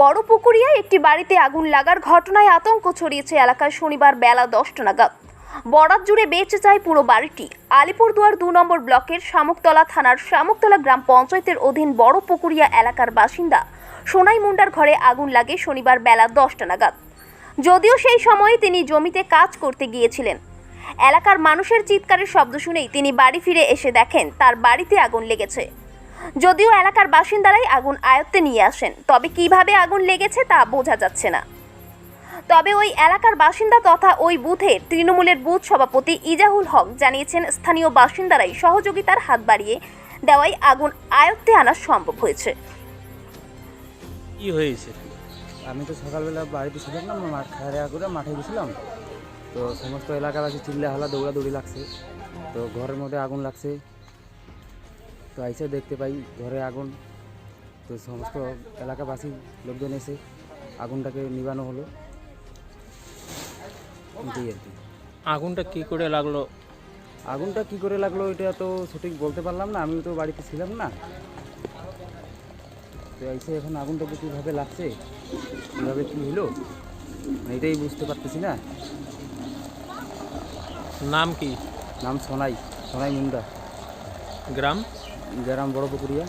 বড় পুকুরিয়ায় একটি বাড়িতে আগুন লাগার ঘটনায় আতঙ্ক ছড়িয়েছে এলাকায় শনিবার বেলা দশটা নাগাদ। বরাত জুড়ে বেঁচে যায় পুরো বাড়িটি। আলিপুরদুয়ার দু নম্বর ব্লকের শামুকতলা থানার শামুকতলা গ্রাম পঞ্চায়েতের অধীন বড় পুকুরিয়া এলাকার বাসিন্দা সোনাই মুন্ডার ঘরে আগুন লাগে শনিবার বেলা দশটা নাগাদ। যদিও সেই সময়ে তিনি জমিতে কাজ করতে গিয়েছিলেন। এলাকার মানুষের চিৎকারের শব্দ শুনেই তিনি বাড়ি ফিরে এসে দেখেন, তার বাড়িতে আগুন লেগেছে। যদিও এলাকার বাসিন্দারাই আগুন আয়ত্তে নিয়ে আসেন তবে কীভাবে আগুন লেগেছে তা বোঝা যাচ্ছে না। তবে ওই এলাকার বাসিন্দা তথা ওই বুথের তৃণমূলের বুথ সভাপতি ইজাহুল হক জানিয়েছেন স্থানীয় বাসিন্দারাই সহযোগিতার হাত বাড়িয়ে দেওয়াই আগুন আয়ত্তে আনা সম্ভব হয়েছে। কি হয়েছে? আমি তো সকালবেলা বাড়িতে ছিলাম না মাঠ খাওয়া করে মাঠে গেছিলাম। তো সমস্ত এলাকাবাসী চিল্লা হালা দৌড়াদৌড়ি লাগছে। তো ঘরের মধ্যে আগুন লাগছে। তো আইসে দেখতে পাই ঘরে আগুন। তো সমস্ত এলাকাবাসী লোকজন এসে আগুনটাকে নিবানো হলো। এটাই আর কি। আগুনটা কি করে লাগল? আগুনটা কি করে লাগল এটা তো সঠিক বলতে পারলাম না আমি তো বাড়িতে ছিলাম না। তো এসে এখন আগুনটাকে কীভাবে লাগছে কীভাবে কী হলো মানে এটাই বুঝতে পারতেছি না। নাম কি? নাম সোনাই সোনাই মুন্ডা। গ্রাম? গ্রাম বড় পুকুরিয়া